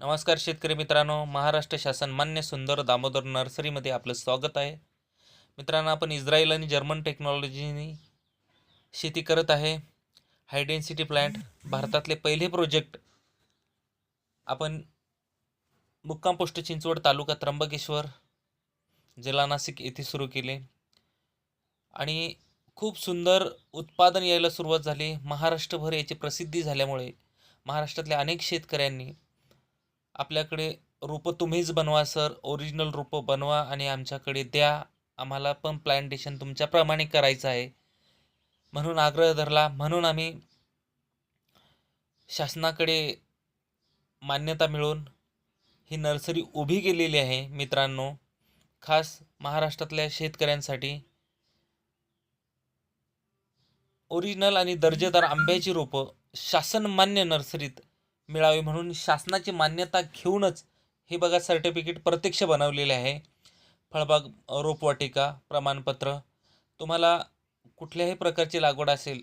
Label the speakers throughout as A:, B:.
A: नमस्कार शेतकरी मित्रांनो महाराष्ट्र शासन मान्य सुंदर दामोदर नर्सरीमध्ये आपलं स्वागत आहे. मित्रांनो आपण इस्रायल आणि जर्मन टेक्नॉलॉजीनी शेती करत आहे. हाय डेन्सिटी प्लॅन्ट भारतातले पहिले प्रोजेक्ट आपण मुक्काम पोस्ट चिंचवड तालुका त्र्यंबकेश्वर जिल्हा नाशिक येथे सुरू केले. आणि खूप सुंदर उत्पादन यायला सुरुवात झाली. महाराष्ट्रभर याची प्रसिद्धी झाल्यामुळे महाराष्ट्रातल्या अनेक शेतकऱ्यांनी आपल्याकडे रोपं तुम्हीच बनवा सर. ओरिजिनल रोपं बनवा आणि आमच्याकडे द्या. आम्हाला पण प्लांटेशन तुमच्याप्रमाणे करायचं आहे. म्हणून आग्रह धरला. म्हणून आम्ही शासनाकडे मान्यता मिळून ही नर्सरी उभी केलेली आहे मित्रांनो. खास महाराष्ट्रातल्या शेतकऱ्यांसाठी. ओरिजिनल आणि दर्जेदार आंब्याची रोपं शासनमान्य नर्सरीत मिळावी म्हणून शासनाची मान्यता घेऊनच हे बघा सर्टिफिकेट प्रत्यक्ष बनवलेले आहे. फळबाग रोपवाटिका प्रमाणपत्र. तुम्हाला कुठल्याही प्रकारची लागवड असेल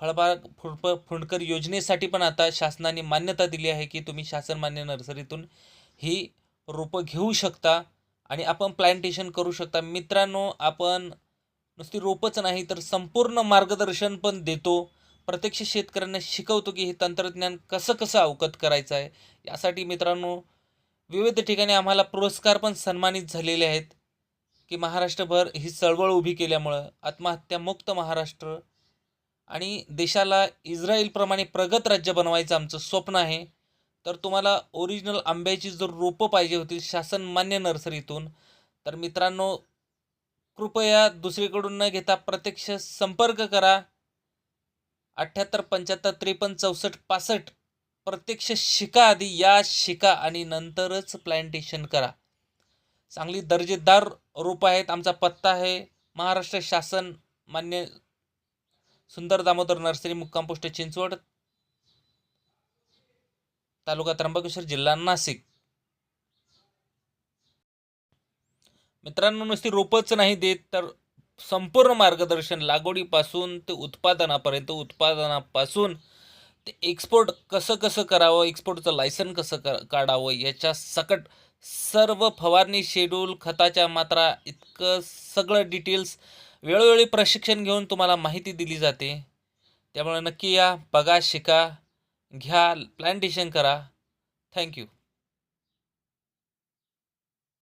A: फळबाग फुडप फुंडकर योजनेसाठी पण आता शासनाने मान्यता दिली आहे की तुम्ही शासनमान्य नर्सरीतून ही रोपं घेऊ शकता आणि आपण प्लांटेशन करू शकता. मित्रांनो आपण नुसती रोपंच नाही तर संपूर्ण मार्गदर्शन पण देतो. प्रत्यक्ष शेतकऱ्यांना शिकवतो की हे तंत्रज्ञान कसं कसं अवगत करायचं आहे. यासाठी मित्रांनो विविध ठिकाणी आम्हाला पुरस्कार पण सन्मानित झालेले आहेत की महाराष्ट्रभर ही चळवळ उभी केल्यामुळं आत्महत्यामुक्त महाराष्ट्र आणि देशाला इस्रायलप्रमाणे प्रगत राज्य बनवायचं आमचं स्वप्न आहे. तर तुम्हाला ओरिजिनल आंब्याची जर रोपं पाहिजे होती शासन मान्य नर्सरीतून तर मित्रांनो कृपया दुसरीकडून न घेता प्रत्यक्ष संपर्क करा. अठ्ठ्याहत्तर पंच्याहत्तर त्रेपन्न चौसष्ट पासष्ट प्रत्यक्ष शिका आधी या शिका आणि नंतरच प्लांटेशन करा. चांगली दर्जेदार रोपं आहेत आमचा पत्ता आहे. महाराष्ट्र शासन मान्य सुंदर दामोदर नर्सरी मुक्काम पोस्ट चिंचवड तालुका त्र्यंबकेश्वर जिल्हा नाशिक. मित्रांनो नुसती रोपच नाही देत तर संपूर्ण मार्गदर्शन लागवडीपासून ते उत्पादनापर्यंत उत्पादनापासून ते एक्सपोर्ट कसं कसं करावं एक्सपोर्टचं लायसन कसं क काढावं याच्या सकट सर्व फवारणी शेड्यूल खताच्या मात्रा इतकं सगळं डिटेल्स वेळोवेळी प्रशिक्षण घेऊन तुम्हाला माहिती दिली जाते. त्यामुळे नक्की या बघा शिका घ्या प्लांटेशन करा. थँक्यू